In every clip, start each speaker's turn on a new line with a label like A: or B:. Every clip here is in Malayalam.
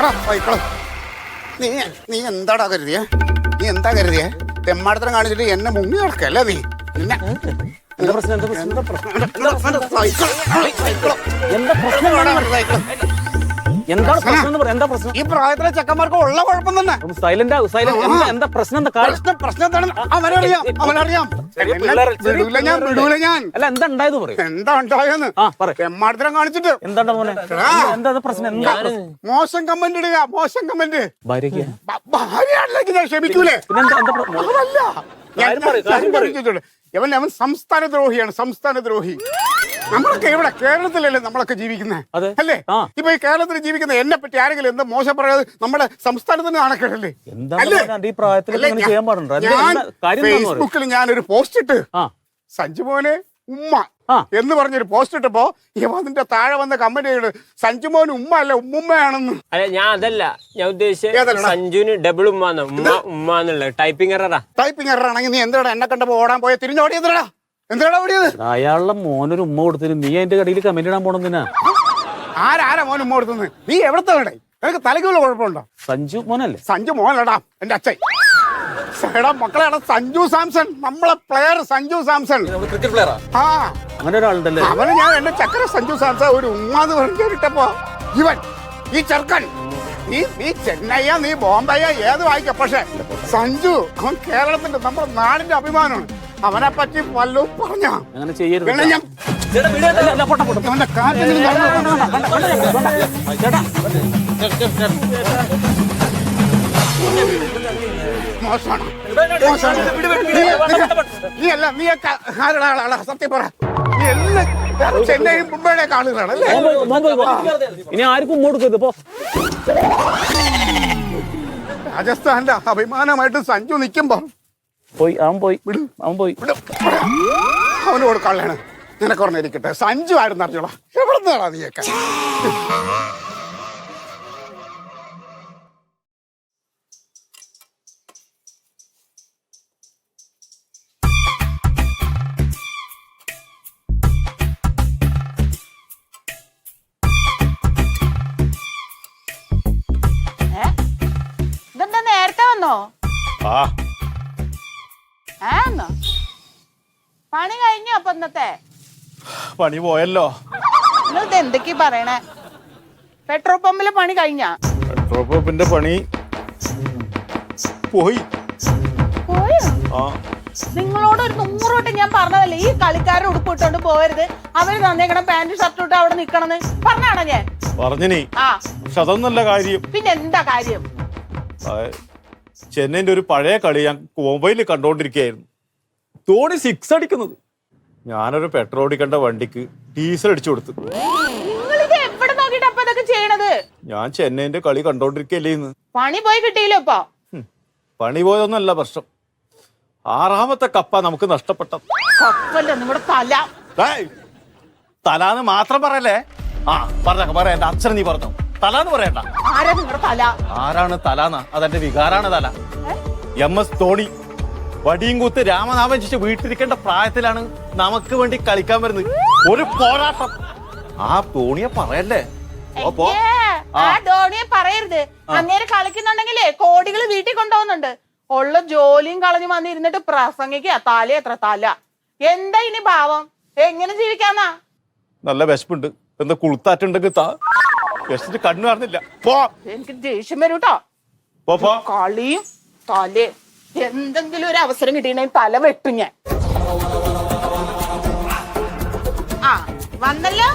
A: എടുക്കടാ സൈക്കിൾ നീ നീ എന്താടാ കരുതിയേ? നീ എന്താ കരുതിയേ? തെമ്മാടത്തരം കാണിച്ചിട്ട് എന്നെ മുങ്ങി നടക്കല്ലേ നീ? നിന്നെ
B: എന്താ പ്രശ്നം? എന്താ പ്രശ്നം?
A: എന്താ പ്രശ്നം?
B: എന്താണ് പ്രശ്നം? എന്ന് പറ എന്താ പ്രശ്നം?
A: ഈ പ്രായത്തിലെ ചെക്കന്മാർക്ക് ഉള്ള കുഴപ്പം തന്നെ.
B: Silent silent. എന്താ എന്താ പ്രശ്നം? എന്താ കാര്യം?
A: പ്രശ്നം പ്രശ്നം എന്താണെന്ന് അവനറിയാം അവനറിയാം
B: ചെറിയ
A: എന്നെ
B: പിള്ളേരെ- ചെറിയ
A: വിടൂല ഞാൻ വിടൂല ഞാൻ.
B: അല്ല എന്താ ഉണ്ടായത് പറയും.
A: എന്താ ഉണ്ടായെന്ന്?
B: ആ പറ
A: കാണിച്ചിട്ട്.
B: മോനെ? എന്താ ഇത് പ്രശ്നം? എന്താ പ്രശ്നം?
A: മോശം കമന്റ് ഇടുക മോശം കമന്റ്
B: ഭാര്യയ്ക്ക്?
A: ഭാര്യയാണെങ്കിൽ ഞാൻ ക്ഷമിക്കൂലേ?
B: പിന്നെന്താ എന്താ എന്താ പ്ര-
A: അതല്ല ഞാൻ-
B: കാര്യം പറയ്, കാര്യം പറയ്.
A: ചോദിച്ചോട്ടെ. അവൻ സംസ്ഥാന ദ്രോഹിയാണ് സംസ്ഥാന ദ്രോഹി നമ്മളൊക്കെ ഇവിടെ കേരളത്തിലല്ലേ നമ്മളൊക്കെ ജീവിക്കുന്നത് അല്ലേ. ഇപ്പൊ ഈ കേരളത്തിൽ ജീവിക്കുന്ന എന്നെ പറ്റി ആരെങ്കിലും എന്താ മോശം പറയാതെ നമ്മുടെ സംസ്ഥാനത്തിന് നാണക്കേടല്ലേ ഞാൻ- ഫേസ്ബുക്കിൽ ഞാനൊരു പോസ്റ്റ് ഇട്ട്
B: ആ.
A: സഞ്ജു മോനെ ഉമ്മ. എന്ന് പറഞ്ഞൊരു പോസ്റ്റ് ഇട്ടപ്പോ ഇവന്റെ അതിന്റെ താഴെ വന്ന കമന്റ് സഞ്ജുമോൻ സഞ്ജു മോൻ ഉമ്മ അല്ല ഉമ്മുമ്മയാണെന്ന്.
C: അല്ല ഞാൻ അതല്ല. ഞാൻ
A: ഉദ്ദേശിച്ചത്?
C: സഞ്ജുവിന് ഡബിൾ ഉമ്മ ഉമ്മ ഉമ്മ എന്നുള്ളത് ടൈപ്പിംഗ് എററാ
A: ടൈപ്പിംഗ് എറാണെങ്കിൽ നീ എന്താടാ എന്നെ കണ്ടപ്പോ ഓടാൻ പോയ? തിരിഞ്ഞോടി എന്തിനാ എന്താടാ ഓടിയത്?
B: അയാളുടെ മോനൊരു ഉമ്മ കൊടുത്തിന് നീ എന്റെ കടയിൽ കമന്റ് ഇടാൻ പോണെന്തിനാ
A: ആരാരാ മോൻ ഉമ്മ കൊടുത്തത് നീ എവിടത്തെ വേണ്ടേ നിനക്ക് തലയ്ക്കുള്ള കുഴപ്പമുണ്ടോ?
B: സഞ്ജു മോനല്ലേ?
A: സഞ്ജു മോനടാ എന്റെ അച്ഛൻ. എടാ മക്കളെ എടാ സഞ്ജു സാംസൺ നമ്മളെ പ്ലെയർ സഞ്ജു സാംസൺ
B: ക്രിക്കറ്റ് പ്ലെയറാ
A: ആ
B: അങ്ങനെ ഒരാളുണ്ടല്ലേ
A: അവന് ഞാൻ എന്റെ ചക്കര സഞ്ജു സാംസൺ ഒരു ഉമ്മാന്ന് പറഞ്ഞിട്ടപ്പോ ഇവൻ ഈ ചെറുക്കൻ നീ നീ ചെന്നൈയാ നീ ബോംബെയ ഏത് വായിക്ക പക്ഷെ സഞ്ജു അവൻ കേരളത്തിന്റെ നമ്മുടെ നാടിന്റെ അഭിമാനമാണ് അവനെ പറ്റി വല്ലതും പറഞ്ഞ
B: അങ്ങനെ ചെയ്യരുത്
A: ഞാൻ
B: ചേട്ടാ,
A: മോശമാണ്. മോശമാണ്. നീ- അല്ല നീ ആരുടെ ആളാണ്? സത്യം പറ. നീ എല്ലാം ചെന്നൈയും മുംബൈയുടെ ആളുകളാണ് അല്ലേ.
B: ഇനി ആർക്കും കൊടുക്കരുത് പോ.
A: രാജസ്ഥാന്റെ അഭിമാനമായിട്ട് സഞ്ജു നിൽക്കുമ്പോ
B: പോയി അവൻ പോയി. അവൻ പോയി.
A: വിടും. അവന് കൊടുക്കാനുള്ളതാണ്. നിനക്ക് പറഞ്ഞിരിക്കട്ടെ. സഞ്ജു ആയിരുന്നു അറിഞ്ഞോളാം. എവിടെ നിന്നാടാ നീയൊക്കെ?
D: ആ.
E: പണി കഴിഞ്ഞോ അപ്പൊ ഇന്നത്തെ?
D: പണി പോയല്ലോ.
E: ഇത് എന്തൊക്കെയാ പറയണേ? പെട്രോൾ പമ്പിലെ പണി കഴിഞ്ഞ?
D: പെട്രോൾ പമ്പിന്റെ പണി പോയി.
E: പോയോ?
D: ആ.
E: നിങ്ങളോട് ഒരു നൂറ് വട്ടം ഞാൻ പറഞ്ഞതല്ലേ ഈ കളിക്കാരുടെ ഉടുപ്പ് ഇട്ടോണ്ട് പോകരുത് അവർ തന്നേക്കണം പാന്റ് ഷർട്ട് ഇട്ട് അവിടെ നിക്കണെന്ന്. പറഞ്ഞാണോ ഞാൻ?
D: പറഞ്ഞിനി.
E: ആ.
D: പക്ഷെ അതൊന്നല്ല കാര്യം.
E: പിന്നെ എന്താ കാര്യം?
D: ആ, ചെന്നൈന്റെ ഒരു പഴയ കളി ഞാൻ മൊബൈലിൽ കണ്ടോണ്ടിരിക്കുകയായിരുന്നു ധോണി സിക്സ് അടിക്കുന്നത്. ഞാനൊരു പെട്രോൾ അടിക്കേണ്ട വണ്ടിക്ക് ഡീസൽ അടിച്ചു കൊടുത്തു. ഞാൻ ചെന്നൈന്റെ കളി കണ്ടോണ്ടിരിക്കല്ലേ ഇന്ന്.
E: പണി പോയി കിട്ടിയില്ലോ ഇപ്പൊ?
D: പണി പോയതൊന്നല്ല പ്രശ്നം. ആറാമത്തെ കപ്പ നമുക്ക് നഷ്ടപ്പെട്ടത്.
E: കപ്പല്ലോ നിങ്ങളുടെ തല.
D: തലാന്ന് മാത്രം പറയല്ലേ? ആ പറഞ്ഞ പറയാ എന്റെ അച്ഛൻ നീ പറഞ്ഞോ. തലാന്ന് പറയണ്ട.
E: ആരാ നിങ്ങളുടെ തല?
D: ആരാണ് തലാന്ന? അതെന്റെ വികാരാണ് തല. M S Dhoni. വടിയും കൂത്ത് രാമനാമൻ ശിശു വീട്ടിരിക്കേണ്ട പ്രായത്തിലാണ് നമുക്ക് വേണ്ടി കളിക്കാൻ വരുന്നത്. ഒരു പോരാട്ടം. ആ ധോണിയെ പറയല്ലേ? പോ,
E: ആ. ധോണിയെ പറയരുത്. അങ്ങേര് കളിക്കുന്നുണ്ടെങ്കിലേ കോടികൾ വീട്ടിൽ കൊണ്ടുപോകുന്നുണ്ട്. ഉള്ള ജോലിയും കളഞ്ഞു വന്നിരുന്നിട്ട് പ്രസംഗിക്കുക. തല എത്ര തല. എന്താ ഇനി ഭാവം എങ്ങനെ ജീവിക്കാന്നാ?
D: നല്ല വിശപ്പുണ്ട്. എന്താ കുളുത്താറ്റുണ്ടെങ്കിൽ താ. വിശന്നിട്ട് കണ്ണു കാണുന്നില്ല. പോ.
E: എനിക്ക് ദേഷ്യം വരും കേട്ടോ
D: പോ പോ.
E: കളിയും തലേ. എന്തെങ്കിലും ഒരു അവസരം കിട്ടിയിട്ടുണ്ടെങ്കിൽ തല വെട്ടും ഞാൻ. ആ വന്നല്ലോ?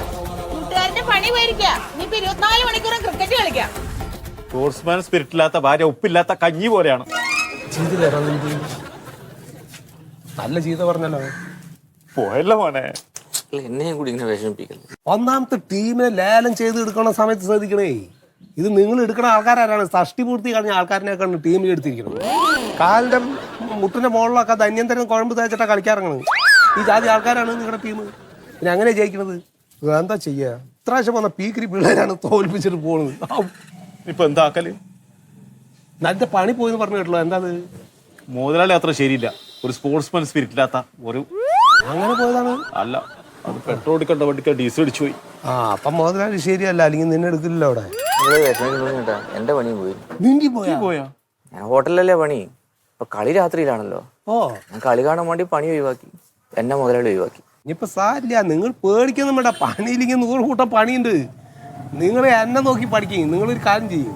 E: കൂട്ടുകാരന്റെ പണി പോയിരിക്കുക ഇനിയിപ്പോ ഇരുപത്തിനാല് മണിക്കൂറും ക്രിക്കറ്റ് കളിക്കാം.
D: സ്പോർട്സ്മാൻ സ്പിരിറ്റ് ഇല്ലാത്ത ഭാര്യ ഉപ്പില്ലാത്ത കഞ്ഞി പോലെയാണ്.
F: നല്ല ചെയ്ത പറഞ്ഞല്ലോ.
D: പോയല്ലോ മോനെ.
G: എന്നെയും കൂടി ഇങ്ങനെ വിഷമിപ്പിക്കല്ലേ
F: ഒന്നാമത്തെ ടീമിനെ ലേലം ചെയ്ത് എടുക്കണ സമയത്ത് ശ്രദ്ധിക്കണേ. ഇത് നിങ്ങൾ എടുക്കുന്ന ആൾക്കാരാരാണ്. ഷഷ്ടി പൂർത്തി കഴിഞ്ഞ ആൾക്കാരിനെയൊക്കെയാണ് ടീമിൽ എടുത്തിരിക്കുന്നത്. കാലിന്റെ മുട്ടിന്റെ മുകളിലൊക്കെ ധന്യന്തരം കുഴമ്പ് തേച്ചിട്ടാ കളിക്കാറങ്ങണത് ഈ ജാതി ആൾക്കാരാണ് നിങ്ങളുടെ ടീം. പിന്നെ അങ്ങനെ ജയിക്കണത്. എന്താ ചെയ്യാ? ഇത്രാവശ്യം വന്ന പീക്കിരി പിള്ളേരാണ് തോൽപ്പിച്ചിട്ട് പോണത്. ഔ.
D: ഇപ്പൊ എന്താക്കൽ
F: നല്ല പണി പോയെന്ന് പറഞ്ഞു കേട്ടല്ലോ എന്താ അത്
D: മുതലാളി അത്ര ശരിയില്ല. ഒരു സ്പോർട്സ്മാൻ സ്പിരിറ്റ് ഇല്ലാത്ത ഒരു
F: അങ്ങനെ പോയതാണ്?
D: അല്ല. അത് പെട്രോൾ എടുക്കേണ്ട വണ്ടിക്ക് ഡീസൽ അടിച്ചു പോയി.
F: ആ അപ്പം മുതലാളി ശരിയല്ല അല്ലെങ്കിൽ നിന്നെ എടുക്കില്ലല്ലോ അവിടെ.
G: കേട്ടാ എന്റെ പണി പോയി.
F: പോയാ?
D: പോയാ?
G: ഞാൻ ഹോട്ടലിലല്ലേ പണി? ഇപ്പൊ കളി രാത്രിയിലാണല്ലോ.
F: ഓ.
G: ഞാൻ കളി കാണാൻ വേണ്ടി പണി ഒഴിവാക്കി. എന്നെ മുതലാളി ഒഴിവാക്കി.
F: ഇനിയിപ്പോ സാരില്ല നിങ്ങൾ പേടിക്കൊന്നും വേണ്ട. പണിയില്ലെങ്കിൽ നൂറ് കൂട്ടം പണിയുണ്ട്. നിങ്ങൾ എന്നെ നോക്കി പഠിക്കും. നിങ്ങൾ ഒരു കാര്യം ചെയ്യും.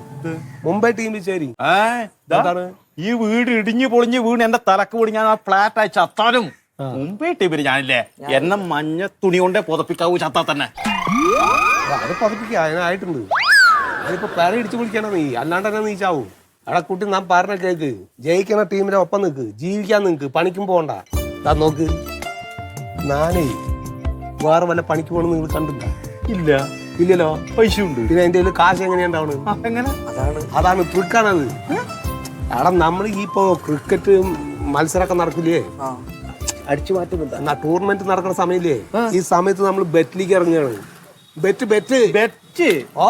F: മുംബൈ ടീം ചേരി.
D: ഏ, ദാ,
F: എന്താണ്?
D: ഈ വീട് ഇടിഞ്ഞു പൊളിഞ്ഞ് വീണ് എന്റെ തലക്ക് പൊടി ഞാൻ ആ ഫ്ലാറ്റ് അയച്ചു ചത്താലും മുമ്പേ ടീമിൽ ഞാനില്ലേ? എന്നെ മഞ്ഞ തുണി കൊണ്ടേ പുതപ്പിക്കാവൂ ചത്താ തന്നെ.
F: അത് പതിപ്പിക്കുക അതിനായിട്ടുണ്ട് അതിപ്പോ പേര ഇടിച്ചു വിളിക്കണം നീ? അല്ലാണ്ട് തന്നെ നീ ചാവും? എടാ കുട്ടി നാം പറഞ്ഞ കേക്ക്. ജയിക്കണ ടീമിന്റെ ഒപ്പം നിൽക്ക്. ജീവിക്കാൻ നിൽക്ക്. പണിക്കും പോകണ്ട. താ നോക്ക്. നാനേ വേറെ വല്ല പണിക്ക് പോകണം നിങ്ങൾ കണ്ടില്ല
D: ഇല്ല.
F: ഇല്ലല്ലോ?
D: പൈസ ഉണ്ട്
F: പിന്നെ എന്റെ കയ്യിൽ കാശ് എങ്ങനെയുണ്ടാവണ്
D: എങ്ങനെ?
G: അതാണ്
F: അതാണ് ട്രിക്കാണത് എടാ നമ്മൾ ഈ ഇപ്പോ ക്രിക്കറ്റ് മത്സരമൊക്കെ നടക്കില്ലേ
G: ആ.
F: അടിച്ചു മാറ്റുന്നുണ്ട്. എന്നാ ടൂർണമെന്റ് നടക്കുന്ന സമയമില്ലേ ഈ സമയത്ത് നമ്മൾ ബെറ്റിലേക്ക് ഇറങ്ങുകയാണ്. ബെറ്റ് ബെറ്റ്
D: ബെറ്റ്
F: ഓ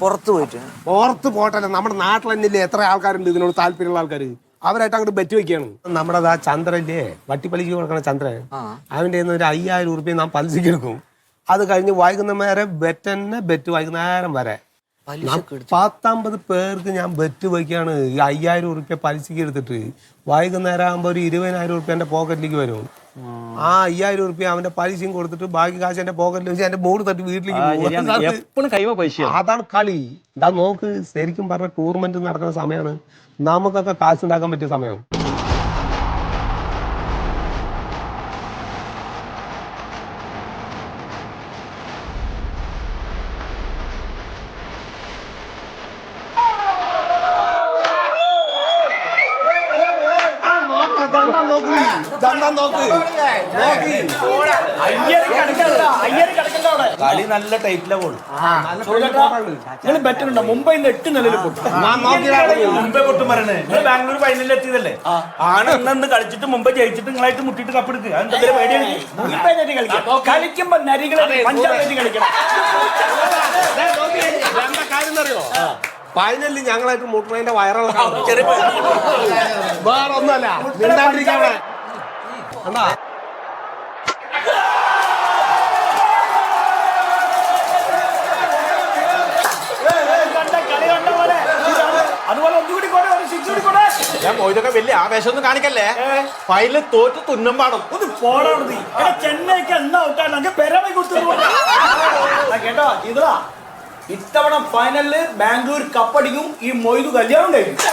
G: പുറത്ത് പോയിട്ട്.
F: പുറത്ത് പോട്ടല്ല. നമ്മുടെ നാട്ടിൽ തന്നെയില്ലേ എത്ര ആൾക്കാരുണ്ട് ഇതിനോട് താല്പര്യമുള്ള ആൾക്കാർ അവരായിട്ട് അങ്ങോട്ട് ബെറ്റ് വെക്കുകയാണ്. നമ്മുടെ ആ ചന്ദ്രല്ലേ വട്ടിപ്പലിക്ക് കൊടുക്കണ ചന്ദ്രൻ. അവന്റെ ഒരു അയ്യായിരം ഉറുപ്പ്യ നാം പലിശയ്ക്ക് എടുക്കും. അത് കഴിഞ്ഞ് വൈകുന്നേരം ബെറ്റ് തന്നെ ബെറ്റ് വൈകുന്നേരം വരെ.
G: പലിശക്ക്
F: പത്തൊമ്പത് പേർക്ക് ഞാൻ ബെറ്റ് വയ്ക്കാണ്. ഈ അയ്യായിരം ഉറുപ്പ്യ പലിശക്ക് എടുത്തിട്ട്. വൈകുന്നേരം ആകുമ്പോൾ ഒരു ഇരുപതിനായിരം ഉറുപ്പ്യ എന്റെ പോക്കറ്റിലേക്ക് വരും. ആ. അയ്യായിരം ഉറുപ്പ്യ അവന്റെ പലിശയും കൊടുത്തിട്ട് ബാക്കി കാശ് എന്റെ പോക്കറ്റിൽ വെച്ച് എന്റെ മൂട് തട്ടി വീട്ടിലേക്ക് അതാണ് കളി. ഇതാ നോക്ക് ശരിക്കും പറഞ്ഞ ടൂർണമെന്റ് നടക്കുന്ന സമയമാണ് നമുക്കൊക്കെ കാശ് ഉണ്ടാക്കാൻ പറ്റിയ സമയം.
H: കളി നല്ല ടൈറ്റിലാ പോണു. നിങ്ങൾ മുംബൈ എട്ട് നിലയിൽ പൊട്ടും. മുംബൈ പൊട്ടും പറയണേ. നിങ്ങൾ ബാംഗ്ലൂർ ഫൈനലിൽ എത്തിയതല്ലേ? ആണ് ഇന്ന് കളിച്ചിട്ട് മുംബൈ ജയിച്ചിട്ട് നിങ്ങളായിട്ട് മുട്ടിട്ട് കപ്പെടുക്കുക പേടിയാണ്? കളിക്കുമ്പോ നരികളെ പഞ്ചാബ് കളിക്കണം.
F: ഫൈനലിൽ ഞങ്ങളായിട്ട് മുട്ടണതിന്റെ വയറുള്ള
H: ചെറിയ
F: വേറെ ഒന്നല്ല
D: ഞാൻ പോയതൊക്കെ വലിയ ആവേശമൊന്നും കാണിക്കല്ലേ? ഫൈനൽ തോറ്റ് തുന്നം പാടും.
H: ഒന്ന് പോടാണ് നീ എടാ ചെന്നൈക്ക് എന്നാ ഔട്ടാണ്? അങ്ങ് പെരമൈ കൊടുത്തു കേട്ടോ ഇതാ ഇത്തവണ ഫൈനലിൽ ബാംഗ്ലൂർ കപ്പടിക്കും ഈ മൊയ്തു കല്യാണം കഴിക്കും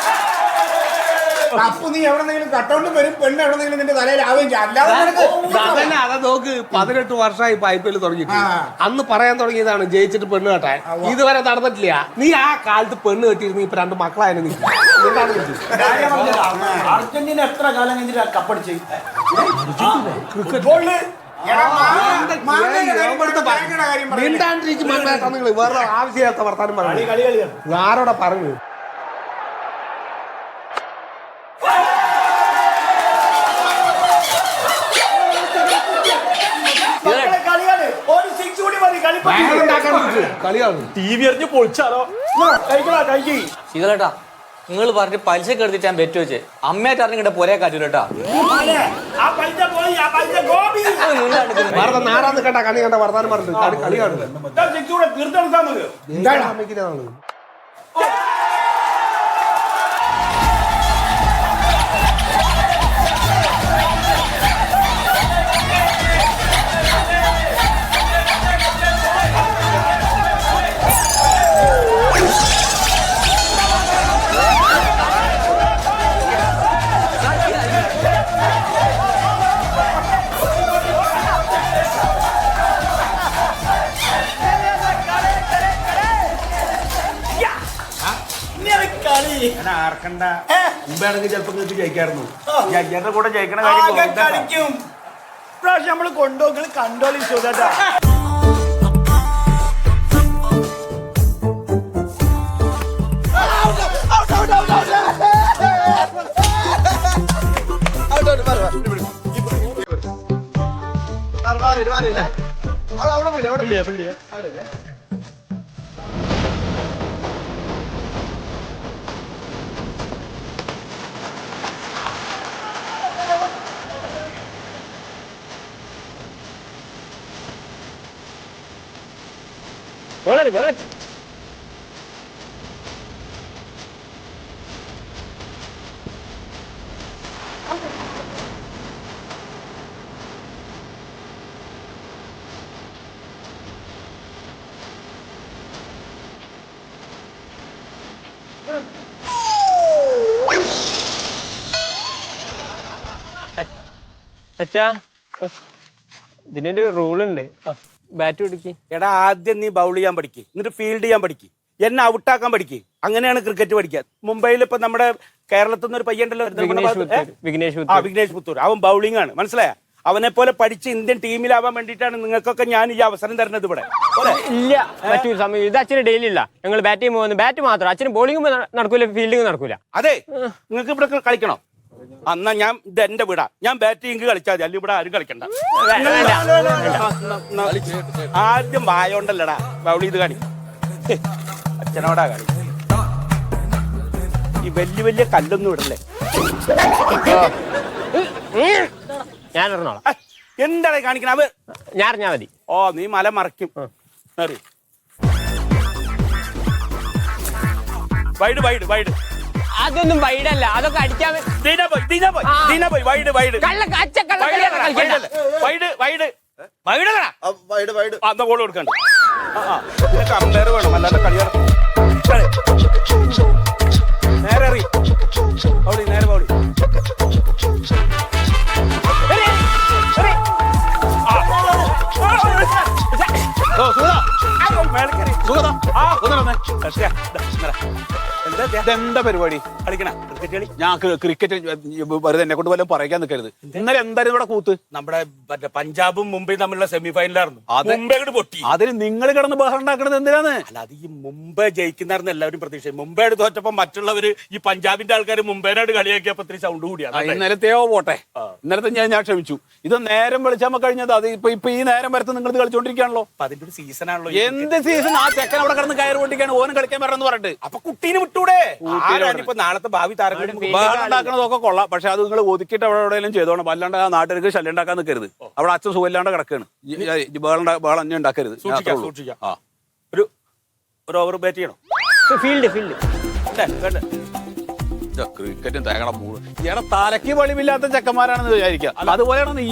A: അപ്പൊ നീ എവിടെന്നെങ്കിലും കട്ടൗണ്ട് വരും പെണ്ണ് എവിടെന്നെങ്കിലും നിന്റെ തലയിൽ ആവുകയും ചെയ്യും. അല്ലാതെ
F: അതന്നെ അതാ നോക്ക് പതിനെട്ട് വർഷമായി പൈപ്പിൽ ഐ പി എൽ തുടങ്ങിയിട്ട് അന്ന് പറയാൻ തുടങ്ങിയതാണ് ജയിച്ചിട്ട് പെണ്ണ് കെട്ടാൻ. ഇതുവരെ നടന്നിട്ടില്ല. നീ ആ കാലത്ത് പെണ്ണ് കെട്ടിയിരുന്നു ഇപ്പൊ രണ്ട് മക്കളായിരുന്നു നീ. എന്താണ് ഇത്?
H: അർജന്റീന എത്ര കാലം കഴിഞ്ഞിട്ട് കപ്പടിച്ച് ഫുട്ബോളിൽ
A: എടാ, മാങ്ങ-
F: എന്താ
A: മാങ്ങയുടെ
F: ചെയ്യാ?
A: കാര്യം പറഞ്ഞിട്ട് മാങ്ങയുടെ കാര്യം പറയല്ലേ?
F: മിണ്ടാണ്ടിരിക്കും മമ്മേട്ടാ നിങ്ങൾ വേറെ ആവശ്യമില്ലാത്ത വർത്താനം
H: കളി
F: പറഞ്ഞു
H: കളി.
F: ആരോടാ പറഞ്ഞു
H: മക്കളെ കളിയാണ് ഒരു സിക്സ് കൂടി മതി കളി
F: കളിയാണ്
D: ടി വി എറിഞ്ഞ് പൊളിച്ചാലോ?
G: ശീതളേട്ടാ നിങ്ങൾ പറഞ്ഞ് പലിശ കെടുത്തിട്ട് ഞാൻ ബെറ്റ് വെച്ച്. അമ്മയായിട്ട് അറിഞ്ഞിട്ട് പോരേ കാറ്റൂലട്ടാ
H: ആ പൈസ പോയി ആ പൈസ ഗോപി.
F: വേറെ നാറാന്ന് കേട്ടാ കണി കണ്ട വർത്താനം പറഞ്ഞിട്ട് കളി കളിയാണ്
D: ആർക്കണ്ട?
F: മുമ്പാണെങ്കിൽ ചിലപ്പോ നിങ്ങൾക്ക് ജയിക്കായിരുന്നു.
D: ഈ അയ്യാന്റെ കൂടെ ജയിക്കണ
H: ആകെ
D: കാര്യം
H: കളിക്കും. ഇപ്രാവശ്യം നമ്മൾ കൊണ്ടുപോകൽ കണ്ടോളി സുഖട്ടാ അവിടെ അവിടെ അവിടെ. അവിടെ വളരെ വളരെ.
C: അച്ഛാ ഇതിനൊരു റൂളുണ്ട് ബാറ്റ് പിടിക്ക്.
H: എടാ ആദ്യം നീ ബൗൾ ചെയ്യാൻ പഠിക്ക്. എന്നിട്ട് ഫീൽഡ് ചെയ്യാൻ പഠിക്ക്. എന്നെ ഔട്ടാക്കാൻ പഠിക്ക്. അങ്ങനെയാണ് ക്രിക്കറ്റ് പഠിക്കുക. മുംബൈയിൽ ഇപ്പൊ നമ്മുടെ കേരളത്തിൽ നിന്ന് ഒരു പയ്യണ്ടല്ലോ
C: വിഘ്നേഷ് വിഘ്നേഷ്
H: ആ
C: പുത്തൂർ
H: വിഘ്നേഷ് പുത്തൂർ അവൻ ബൗളിംഗ് ആണ്. മനസ്സിലായ? അവനെ പോലെ പഠിച്ച് ഇന്ത്യൻ ടീമിലാവാൻ വേണ്ടിട്ടാണ് നിങ്ങൾക്കൊക്കെ ഞാൻ ഈ അവസരം തരുന്നത് ഇവിടെ.
C: ഇല്ല പറ്റൂ സമയം. ഇത് അച്ഛന് ഡെയിലി ഇല്ല. ഞങ്ങൾ ബാറ്റിംഗ് ചെയ്യുമ്പോൾ ബാറ്റ് മാത്രം. അച്ഛന് ബോളിംഗ് നടക്കൂല ഫീൽഡിംഗ് നടക്കൂല.
H: അതെ. നിങ്ങൾക്ക് ഇവിടെ കളിക്കണോ? അന്നാ ഞാൻ ഇത് എന്റെ വീടാ. ഞാൻ ബാറ്റിംഗ് കളിച്ചാൽ മതി. അല്ലെങ്കിൽ ഇവിടെ ആരും കളിക്കണ്ട. ആദ്യം വായോണ്ടല്ലടാ. ബൗൾ ഇത് കളി. അച്ഛനോടാ കളി. ഈ വലിയ വലിയ കല്ലൊന്നും ഇടല്ലേ?
C: ഞാൻ ഇറങ്ങോളാം
H: എന്താണ് കാണിക്കണ? അവ
C: ഞാൻ അറിഞ്ഞാ മതി.
H: ഓ നീ മല മറയ്ക്കും. Wide wide wide.
C: അതൊന്നും വൈഡല്ല. അതൊക്കെ അടിക്കാൻ.
H: Wide wide.
C: കള്ള കച്ച.
H: Wide wide wide
G: wide. Wide
H: അന്ന ഗോൾ കൊടുക്കണ്ട. വേണം അല്ലാതെ കളി നടക്കും. നേരെ എറി
I: ഇതെന്താ പരിപാടി?
H: കളിക്കണ? ക്രിക്കറ്റ് കളി?
I: ഞാൻ ക്രി- ക്രിക്കറ്റ് വെറുതെ എന്നെ കൊണ്ട് വല്ലതും പറയാൻ നിൽക്കരുത്. ഇന്നലെ എന്തായാലും ഇവിടെ കൂത്ത്?
H: നമ്മുടെ മറ്റേ പഞ്ചാബും മുംബൈ തമ്മിലുള്ള സെമി ഫൈനലായിരുന്നു മുംബൈ പൊട്ടി.
I: അതിന് നിങ്ങൾ കിടന്ന് ബഹളം ഉണ്ടാക്കണത് എന്തിനാണ്?
H: അല്ല അത് ഈ മുംബൈ ജയിക്കുന്നായിരുന്നു എല്ലാവരും പ്രതീക്ഷ മുംബൈ തോറ്റപ്പോ മറ്റുള്ളവര് ഈ പഞ്ചാബിന്റെ ആൾക്കാർ മുംബൈനായിട്ട് കളിയാക്കിയപ്പോ ഇത്തിരി സൗണ്ട് കൂടിയാണ്
I: ഇന്നലത്തെയോ പോട്ടെ. ഇന്നലത്തെ ഞാൻ ഞാൻ ക്ഷമിച്ചു. ഇത് നേരം വിളിച്ചാൽ കഴിഞ്ഞത്. അത് ഇപ്പൊ ഇപ്പൊ ഈ നേരം വരത്ത് നിങ്ങൾ ഇത് കളിച്ചോണ്ടിരിക്കുകയാണല്ലോ
H: അതിന്റെ ഒരു സീസൺ ആണല്ലോ
I: എന്ത് സീസൺ ആ ചെക്കൻ അവിടെ കിടന്ന് കയറി കൊണ്ടിരിക്കാണ് ഓനും കളിക്കാൻ വരണമെന്ന് പറഞ്ഞിട്ട്.
H: അപ്പൊ കുട്ടീനെ വിട്ടൂടെ? ആരാണിപ്പോ നാളത്തെ ഭാവി താരങ്ങളും
I: ബഹളം ഉണ്ടാക്കണതൊക്കെ കൊള്ളാം. പക്ഷെ അത് നിങ്ങൾ ഒതുക്കിയിട്ട് അവിടെ എവിടെയെങ്കിലും ചെയ്തോണം. അല്ലാണ്ട് ആ നാട്ടുകാർക്ക് ശല്യം ഉണ്ടാക്കാൻ നിൽക്കരുത്. അവിടെ അച്ഛൻ സുഖമില്ലാണ്ട് കിടക്കാണ് ബഹളം തന്നെ ഉണ്ടാക്കരുത്.
H: ഒരു ഒരു ഓവർ ബാറ്റ് ചെയ്യണം.
C: Field field.
H: അല്ലേ? വേണ്ടേ?
I: ക്രിക്കറ്റും തേങ്ങണ പൂൾ ഇയാളെ തലയ്ക്ക് വെളിവില്ലാത്ത ചെക്കന്മാരാണെന്ന് വിചാരിക്കുക അതുപോലെയാണ് നീ?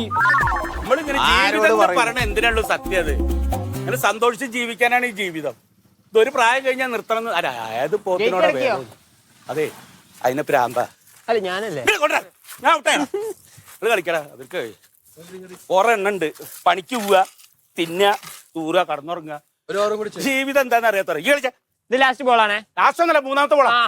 H: നമ്മളിങ്ങനെ? പറയണ എന്തിനാണല്ലോ സത്യം അത്? അങ്ങനെ സന്തോഷിച്ച് ജീവിക്കാനാണ് ഈ ജീവിതം. ഇതൊരു പ്രായം കഴിഞ്ഞാൽ നിർത്തണം അല്ല അതായത് പോത്തിനോട് അതെ അതിനെ പ്രാന്ത.
C: അല്ല ഞാനല്ലേ?
H: ഞാൻ ഔട്ടാണ് ഇത് കളിക്കടാ അവർക്ക് ഒരെണ്ണം ഉണ്ട് പണിക്ക് പോവുക തിന്നുക തൂറുക കടന്നുറങ്ങുക. ജീവിതം എന്താണെന്ന് അറിയാത്ത ഈ കളിച്ച
C: ഇത് ലാസ്റ്റ് ബോളാണേ
H: ലാസ്റ്റ് ഒന്നല്ല മൂന്നാമത്തെ
C: ആ.